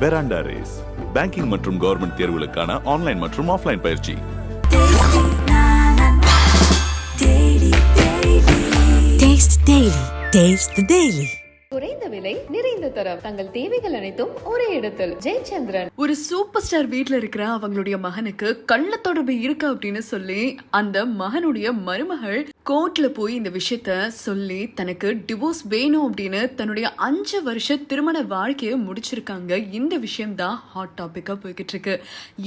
பெராண்டா Race banking மற்றும் government தேர்வுகளுக்கான online மற்றும் ஆஃப்லைன் பயிற்சி. Taste the Daily. குறைந்த விலை தரம். தங்கள் தேவைகள் அனைத்தும் ஒரே இடத்தில். ஜெயச்சந்திரன். ஒரு சூப்பர் ஸ்டார் வீட்டுல இருக்கிற அவங்களுடைய மகனுக்கு கள்ள தொடர்பு இருக்கு அப்படின்னு சொல்லி அந்த மகனுடைய மருமகள் கோர்ட்ல போய் இந்த விஷயத்த சொல்லி தனக்கு டிவோர்ஸ் வேணும் அப்படின்னு தன்னுடைய அஞ்சு வருஷ திருமண வாழ்க்கையை முடிச்சிருக்காங்க. இந்த விஷயம் தான் ஹாட் டாபிக்கா போய்கிட்டு இருக்கு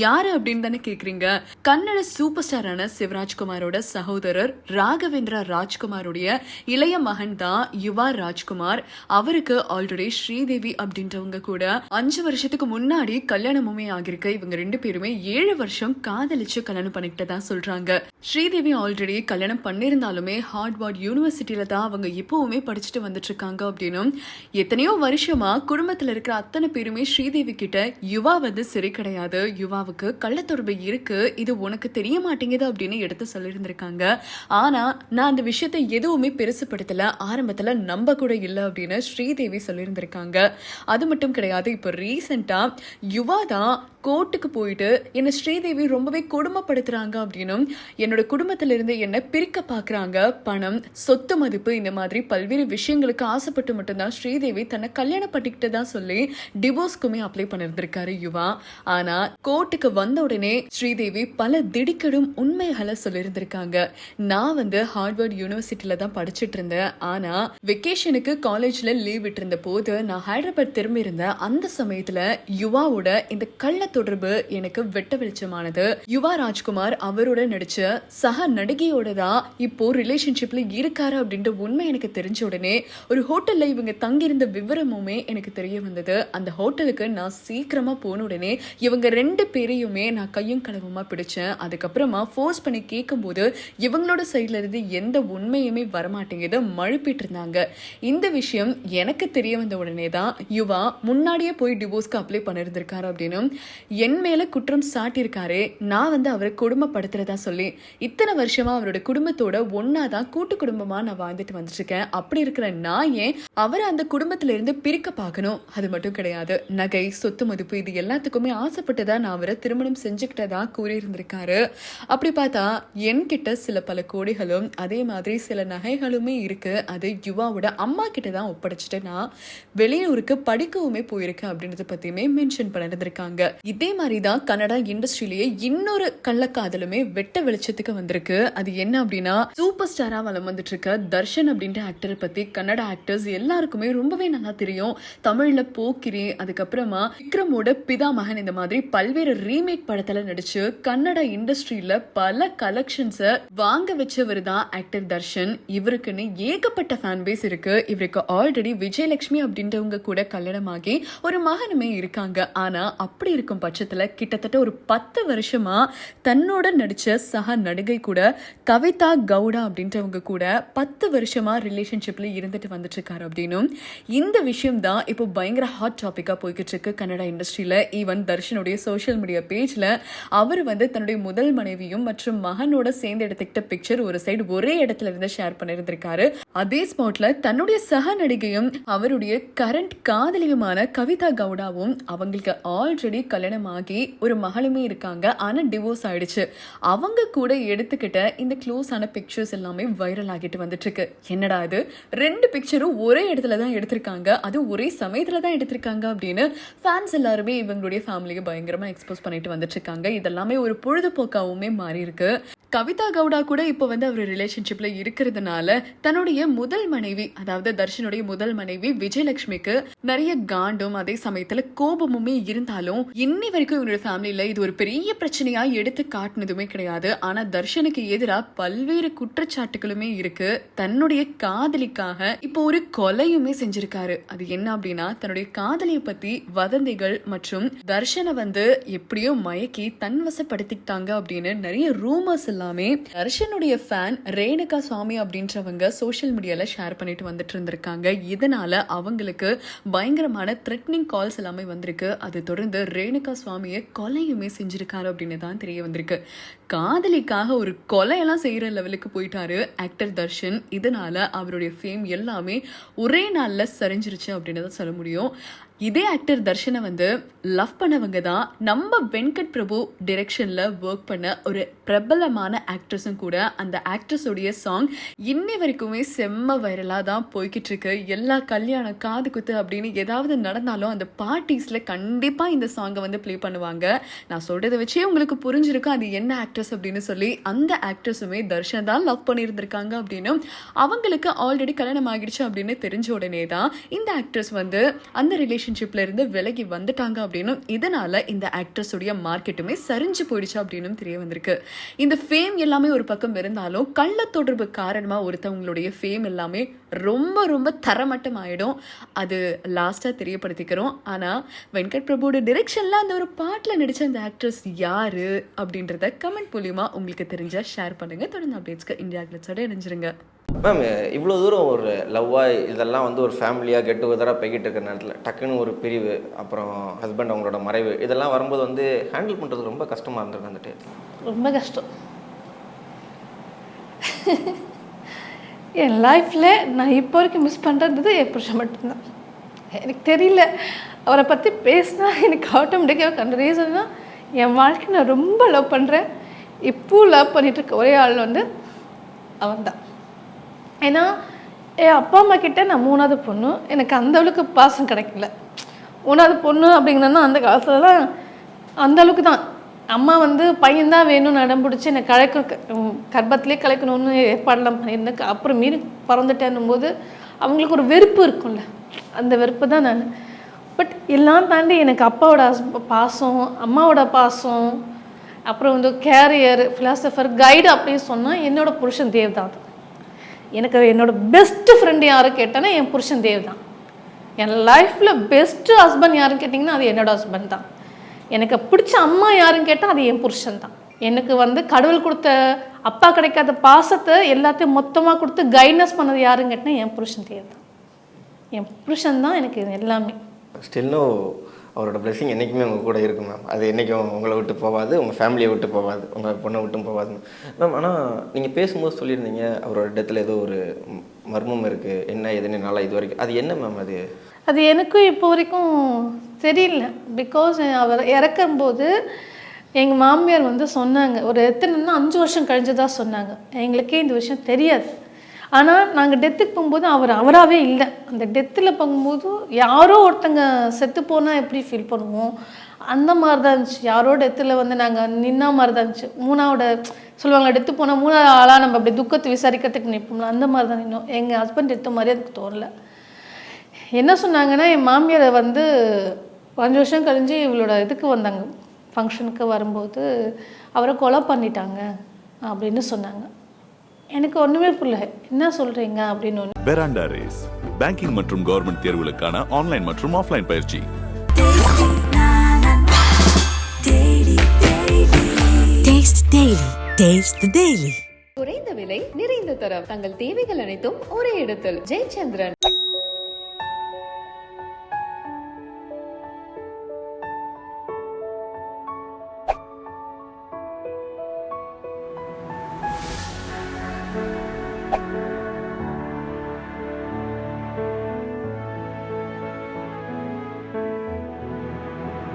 யாரு அப்படின்னு தானே கேக்குறீங்க? கன்னட சூப்பர் ஸ்டாரான சிவராஜ்குமாரோட சகோதரர் ராகவேந்திரா ராஜ்குமாருடைய இளைய மகன் தான் யுவா ராஜ்குமார். அவருக்கு ஆல்ரெடி ஸ்ரீதேவி அப்படின்றவங்க கூட அஞ்சு வருஷத்துக்கு முன்னாடி கல்யாணமுமே ஆகிருக்கு இவங்க ரெண்டு பேருமே ஏழு வருஷம் காதலிச்சு கல்யாணம் பண்ணிக்கிட்டதா சொல்றாங்க. ஸ்ரீதேவி ஆல்ரெடி கல்யாணம் பண்ணியிருந்தாலுமே ஹார்ட்வார்ட் யூனிவர்சிட்டியில தான் அவங்க இப்பவுமே படிச்சுட்டு வந்துட்டு இருக்காங்க அப்படின்னும் எத்தனையோ வருஷமா குடும்பத்தில் இருக்கிற அத்தனை பேருமே ஸ்ரீதேவி கிட்ட யுவா வந்து சரி கிடையாது. யுவாவுக்கு கள்ளத்தொடர்பு இருக்கு. இது உனக்கு தெரிய மாட்டேங்குது அப்படின்னு எடுத்து சொல்லியிருந்திருக்காங்க. ஆனா நான் அந்த விஷயத்தை எதுவுமே பெருசுப்படுத்தல ஆரம்பத்துல நம்ப கூட இல்லை அப்படின்னு ஸ்ரீதேவி சொல்லியிருந்திருக்காங்க. அது மட்டும் கிடையாது இப்போ ரீசெண்டா யுவா தான் கோர்ட்டுக்கு போயிட்டு என்னை ஸ்ரீதேவி ரொம்பவே கொடுமைப்படுத்துறாங்க அப்படின்னும் என்னோட குடும்பத்திலிருந்து என்னை பிரிக்க பார்க்குறாங்க. பணம் சொத்து மதிப்பு இந்த மாதிரி பல்வேறு விஷயங்களுக்கு ஆசைப்பட்டு மட்டும்தான் ஸ்ரீதேவி தன்னை கல்யாணம் பண்ணிக்கிட்டதா சொல்லி டிவோர்ஸ்க்குமே அப்ளை பண்ணிருந்திருக்காரு யுவா. ஆனால் கோர்ட்டுக்கு வந்த உடனே ஸ்ரீதேவி பல திடுக்கிடும் உண்மைகளை சொல்லியிருந்திருக்காங்க நான் வந்து ஹார்வர்ட் யூனிவர்சிட்டியில தான் படிச்சுட்டு இருந்தேன். ஆனால் வெக்கேஷனுக்கு காலேஜில் லீவ் விட்டிருந்த போது நான் ஹைதராபாத் திரும்பி இருந்தேன் அந்த சமயத்தில் யுவாவோட இந்த கள்ள தொடர்பு எனக்கு வெட்ட வெளிச்சமானது. யுவா ராஜ்குமார் அவரோட நடிச்ச சக நடிகையோட தான் இப்போ ரிலேஷன்ஷிப்ல இருக்காரு அப்படின்ற உண்மை எனக்கு தெரிஞ்ச உடனே ஒரு ஹோட்டல்ல இவங்க தங்கியிருந்த விவரமுமே எனக்கு தெரிய வந்தது. அந்த ஹோட்டலுக்கு நான் சீக்கிரமா போன உடனே இவங்க ரெண்டு பேரையுமே நான் கையும் களவுமா பிடிச்சேன். அதுக்கப்புறமா ஃபோர்ஸ் பண்ணி கேட்கும்போது இவங்களோட சைட்ல இருந்து எந்த உண்மையுமே வரமாட்டேங்குது மழுப்பிட்டு இருந்தாங்க இந்த விஷயம் எனக்கு தெரிய வந்த உடனே தான் யுவா முன்னாடியே போய் டிவோர்ஸ்க்கு அப்ளை பண்ணியிருந்திருக்காரு அப்படின்னு என் மேல குற்றம் சாட்டியிருக்காரு நான் வந்து அவரை குடும்பப்படுத்துறதா சொல்லி இத்தனை வருஷமா அவரோட குடும்பத்தோட ஒன்னாதான் கூட்டு குடும்பமா நான் வாழ்ந்துட்டு வந்துட்டுருக்கேன். அப்படி இருக்கிற நான் ஏன் அவரை அந்த குடும்பத்துல இருந்து பிரிக்க பார்க்கணும்? அது மட்டும் கிடையாது. நகை சொத்து மதிப்பு இது எல்லாத்துக்குமே ஆசைப்பட்டதா நான் அவரை திருமணம் செஞ்சுக்கிட்டதா கூறியிருந்திருக்காரு. அப்படி பார்த்தா என்கிட்ட சில பல கோடிகளும் அதே மாதிரி சில நகைகளுமே இருக்கு. அது யுவாவோட அம்மா கிட்ட தான் ஒப்படைச்சிட்டு நான் வெளியூருக்கு படிக்கவுமே போயிருக்கேன் அப்படின்றத பத்தியுமே மென்ஷன் பண்ணிருந்திருக்காங்க. இதே மாதிரி தான் கன்னடா இண்டஸ்ட்ரியிலேயே இன்னொரு கள்ளக்காதலுமே வெட்ட வெளிச்சத்துக்கு வந்திருக்கு. அது என்ன அப்படின்னா சூப்பர் ஸ்டாரா வளம் வந்துட்டு இருக்க தர்ஷன் அப்படின்ற ஆக்டரை பத்தி கன்னட ஆக்டர்ஸ் எல்லாருக்குமே ரொம்பவே நல்லா தெரியும். தமிழ்ல போக்கிரி அதுக்கப்புறமா விக்ரமோட பிதா மகன் இந்த மாதிரி பல்வேறு ரீமேக் படத்துல நடிச்சு கன்னட இண்டஸ்ட்ரியில பல கலெக்ஷன்ஸை வாங்க வச்சவர் தான் ஆக்டர் தர்ஷன். இவருக்குன்னு ஏகப்பட்ட ஃபேன் பேஸ் இருக்கு. இவருக்கு ஆல்ரெடி விஜயலட்சுமி அப்படின்றவங்க கூட கல்யாணமாகி ஒரு மகனுமே இருக்காங்க. ஆனா அப்படி இருக்கும் பட்சத்துல கிட்டத்தட்ட ஒரு பத்து வருஷமா தன்னோட நடித்த சக நடிகை கூட கவிதா கவுடா அப்படின்றவங்க கூட பத்து வருஷமா ரிலேஷன்ஷிப்ல இருந்துட்டு வந்துட்டு இருக்காரு அப்படின்னும். இந்த விஷயம் தான் இப்போ பயங்கர ஹாட் டாப்பிக்காக போய்கிட்டு இருக்கு கன்னடா இண்டஸ்ட்ரியில ஈவன் தர்ஷனுடைய சோஷியல் மீடியா பேஜ்ல அவர் வந்து தன்னுடைய முதல் மனைவியும் மற்றும் மகனோட சேர்ந்து எடுத்துக்கிட்ட பிக்சர் ஒரு சைடு ஒரே இடத்துல இருந்து ஷேர் பண்ணியிருந்திருக்காரு அதே ஸ்பாட்ல தன்னுடைய சக நடிகையும் அவருடைய கரண்ட் காதலியுமான கவிதா கவுடாவும் அவங்களுக்கு ஆல்ரெடி கல்யாணம் ஆகி ஒரு மகளுமே இருக்காங்க. ஆனா டிவோர்ஸ் ஆயிடுச்சு. அவங்க கூட எடுத்துக்கிட்ட இந்த க்ளோஸ் ஆன பிக்சர்ஸ் எல்லாமே வைரல் ஆகிட்டு வந்துட்டு இருக்கு என்னடா இது? ரெண்டு பிக்சரும் ஒரே இடத்துல தான் எடுத்திருக்காங்க. அது ஒரே சமயத்துல தான் எடுத்திருக்காங்க அப்படின்னு ஃபேன்ஸ் எல்லாருமே இவங்களுடைய ஃபேமிலியை பயங்கரமா எக்ஸ்போஸ் பண்ணிட்டு வந்துட்டு இருக்காங்க இதெல்லாமே ஒரு பொழுதுபோக்காவுமே மாறி இருக்கு கவிதா கவுடா கூட இப்போ வந்து அவர் ரிலேஷன்ஷிப்ல இருக்கிறதுனால தன்னுடைய முதல் மனைவி அதாவது தர்ஷனுடைய முதல் மனைவி விஜயலட்சுமிக்கு நிறைய காண்டும் அதே சமயத்துல கோபமுமே இருந்தாலும் இன்னி வரைக்கும் இவருடைய ஃபேமிலியில் இது ஒரு பெரிய பிரச்சனையாக எடுத்து காட்டினதுமே கிடையாது. ஆனால் தர்ஷனுக்கு எதிராக பல்வேறு குற்றச்சாட்டுகளுமே இருக்கு. தன்னுடைய காதலிக்காக இப்போ ஒரு கொலையுமே செஞ்சிருக்காரு. அது என்ன அப்படின்னா தன்னுடைய காதலியை பத்தி வதந்திகள் மற்றும் தர்ஷனை வந்து எப்படியோ மயக்கி தன்வசப்படுத்திக்கிட்டாங்க அப்படின்னு நிறைய ரூமர்ஸ் எல்லாமே தர்ஷனுடைய ஃபேன் ரேணுகா சுவாமி அப்படின்றவங்க சோஷியல் மீடியால ஷேர் பண்ணிட்டு வந்துட்டு இருந்திருக்காங்க. இதனால அவங்களுக்கு பயங்கரமான த்ரெட்னிங் கால்ஸ் எல்லாமே வந்திருக்கு. அது தொடர்ந்து ரேணுகா சுவாமியை கொலையுமே செஞ்சிருக்காரு அப்படின்னு தான் தெரிய வந்திருக்கு. காதலிக்காக ஒரு கொலையெல்லாம் செய்யற லெவலுக்கு போயிட்டாரு ஆக்டர் தர்ஷன். இதனால அவருடைய ஃபேம் எல்லாமே ஒரே நாள்ல சரிஞ்சிருச்சு அப்படின்னு தான் சொல்ல முடியும். இதே ஆக்டர் தர்ஷனை வந்து லவ் பண்ணவங்க தான் நம்ம வெங்கட் பிரபு டிரெக்ஷனில் ஒர்க் பண்ண ஒரு பிரபலமான ஆக்ட்ரஸும் கூட அந்த ஆக்ட்ரஸோடைய சாங் இன்னை வரைக்குமே செம்ம வைரலாக தான் போய்கிட்டு இருக்கு. எல்லா கல்யாணம் காது குத்து அப்படின்னு ஏதாவது நடந்தாலும் அந்த பார்ட்டிஸில் கண்டிப்பாக இந்த சாங்கை வந்து ப்ளே பண்ணுவாங்க. நான் சொல்கிறத வச்சே உங்களுக்கு புரிஞ்சிருக்கும் அது என்ன ஆக்ட்ரஸ் அப்படின்னு சொல்லி அந்த ஆக்ட்ரஸுமே தர்ஷன் தான் லவ் பண்ணியிருந்திருக்காங்க அப்படின்னு. அவங்களுக்கு ஆல்ரெடி கல்யாணம் ஆகிடுச்சு அப்படின்னு தெரிஞ்ச உடனே தான் இந்த ஆக்ட்ரஸ் வந்து அந்த ரிலேஷன் ரிலேஷன்ஷிப்ல இருந்து விலகி வந்துட்டாங்க அப்படின்னும் இதனால இந்த ஆக்ட்ரஸுடைய மார்க்கெட்டுமே சரிஞ்சு போயிடுச்சு அப்படின்னும் தெரிய வந்திருக்கு. இந்த ஃபேம் எல்லாமே ஒரு பக்கம் இருந்தாலும் கள்ள தொடர்பு காரணமாக ஒருத்தவங்களுடைய ஃபேம் எல்லாமே ரொம்ப ரொம்ப தரமட்டம் ஆகிடும் அது லாஸ்ட்டாக தெரியப்படுத்திக்கிறோம். ஆனால் வெங்கட் பிரபுவோட டிரெக்ஷனில் அந்த ஒரு பாட்டில் நடித்த அந்த ஆக்ட்ரஸ் யார் அப்படின்றத கமெண்ட் மூலியமாக உங்களுக்கு தெரிஞ்சால் ஷேர் பண்ணுங்க. தொடர்ந்து அப்டேட்ஸ்க்கு இந்தியா கிளட்ஸோட இணைஞ்சிருங்க. மேம் இவ்வளோ தூரம் ஒரு லவ்வாக இதெல்லாம் வந்து ஒரு ஃபேமிலியாக கெட் டுகெதராக போய்கிட்டு இருக்கிற நேரத்தில் டக்குன்னு ஒரு பிரிவு அப்புறம் ஹஸ்பண்ட் அவங்களோட மறைவு இதெல்லாம் வரும்போது வந்து ஹேண்டில் பண்ணுறது ரொம்ப கஷ்டமாக இருந்திருக்கு அந்த டயத்தில் ரொம்ப கஷ்டம். என் லைஃப்பில் நான் இப்போ வரைக்கும் மிஸ் பண்ணுறது என் புருஷன் மட்டும்தான். எனக்கு தெரியல. அவரை பற்றி பேசினா எனக்கு ஆட்டோமேட்டிக்காக கண்ட ரீசன்னா என் வாழ்க்கை நான் ரொம்ப லவ் பண்ணுறேன் இப்போ லவ் பண்ணிகிட்டு இருக்க ஒரே ஆள் வந்து அவன் தான் ஏன்னா என் அப்பா அம்மா கிட்ட நான் மூணாவது பொண்ணு எனக்கு அந்த அளவுக்கு பாசம் கிடைக்கல. மூணாவது பொண்ணு அப்படிங்கிறனா அந்த காலத்துலலாம் அந்த அளவுக்கு தான். அம்மா வந்து பையன்தான் வேணும்னு நடம் பிடிச்சி என்னை கலைக்க கர்ப்பத்திலே கலைக்கணும்னு ஏற்பாடெல்லாம் பண்ணியிருந்தேன் அப்புறம் மீறி பிறந்துட்டேன்னும் போது அவங்களுக்கு ஒரு வெறுப்பு இருக்கும்ல. அந்த வெறுப்பு தான் நான். பட் எல்லாம் தாண்டி எனக்கு அப்பாவோட பாசம் அம்மாவோட பாசம் அப்புறம் வந்து கேரியர் ஃபிலாசபர் கைடு அப்படின்னு சொன்னால் என்னோட புருஷன் தேவ்தான் அது. எனக்கு என்னோட பெஸ்ட் ஃப்ரெண்டு யாரும் கேட்டேன்னா என் புருஷன் தேவ் தான். என் லைஃப்பில் பெஸ்ட்டு ஹஸ்பண்ட் யாருன்னு கேட்டிங்கன்னா அது என்னோட ஹஸ்பண்ட் தான். எனக்கு பிடிச்ச அம்மா யாருன்னு கேட்டால் அது என் புருஷன் தான். எனக்கு வந்து கடவுள் கொடுத்த அப்பா கிடைக்காத பாசத்தை எல்லாத்தையும் மொத்தமாக கொடுத்து கைட்னஸ் பண்ணது யாருன்னு கேட்டால் என் புருஷன் தேவ் தான். என் புருஷன் தான் எனக்கு இது எல்லாமே. ஸ்டில்லும் அவரோட blessing என்றைக்குமே உங்கள் கூட இருக்கும் மேம் அது என்றைக்கும் உங்களை விட்டு போகாது உங்கள் ஃபேமிலியை விட்டு போகாது உங்கள் பொண்ணை விட்டும் போகாது மேம் ஆனால் நீங்கள் பேசும்போது சொல்லியிருந்தீங்க அவரோட டெத்தில் ஏதோ ஒரு மர்மம் இருக்குது என்ன எதுன்னு நல்லா இது வரைக்கும். அது என்ன மேம் அது? அது எனக்கும் இப்போ வரைக்கும் தெரியல. பிகாஸ் அவர் இறக்கும்போது எங்கள் மாமியார் வந்து சொன்னாங்க ஒரு எத்தனைன்னா அஞ்சு வருஷம் கழிஞ்சதாக தான் சொன்னாங்க. எங்களுக்கே இந்த விஷயம் தெரியாது. ஆனால் நாங்கள் டெத்துக்கு போகும்போது அவர் அவராகவே இல்லை. அந்த டெத்தில் போகும்போது யாரோ ஒருத்தங்க செத்து போனால் எப்படி ஃபீல் பண்ணுவோம்? அந்த மாதிரி தான் இருந்துச்சு. யாரோ டெத்தில் வந்து நாங்கள் நின்னா மாதிரி தான் இருந்துச்சு. மூணாவோட சொல்லுவாங்க டெத்து போனால் மூணாவது ஆளாக நம்ம அப்படி துக்கத்தை விசாரிக்கிறதுக்கு நிற்போம்ல அந்த மாதிரி தான் நின்னோம். எங்கள் ஹஸ்பண்ட் டெத்து மாதிரி அதுக்கு தோணல. என்ன சொன்னாங்கன்னா என் மாமியாரை வந்து அஞ்சு வருஷம் கழிஞ்சு இவளோட இதுக்கு வந்தாங்க. ஃபங்க்ஷனுக்கு வரும்போது அவரை கொலை பண்ணிட்டாங்க அப்படின்னு சொன்னாங்க. எனக்கு ஒன்றுமே புரியல. என்ன சொல்கிறீங்க அப்படின்னு ஒன்று பெராண்டா ரேஸ் பேங்கிங் மற்றும் கவர்மெண்ட் தேர்வுகளுக்கான ஆன்லைன் மற்றும் ஆஃப்லைன் பயிற்சி. குறைந்த விலை நிறைந்த தரம். தங்கள் தேவைகள் அனைத்தும் ஒரே இடத்தில். ஜெயச்சந்திரன்.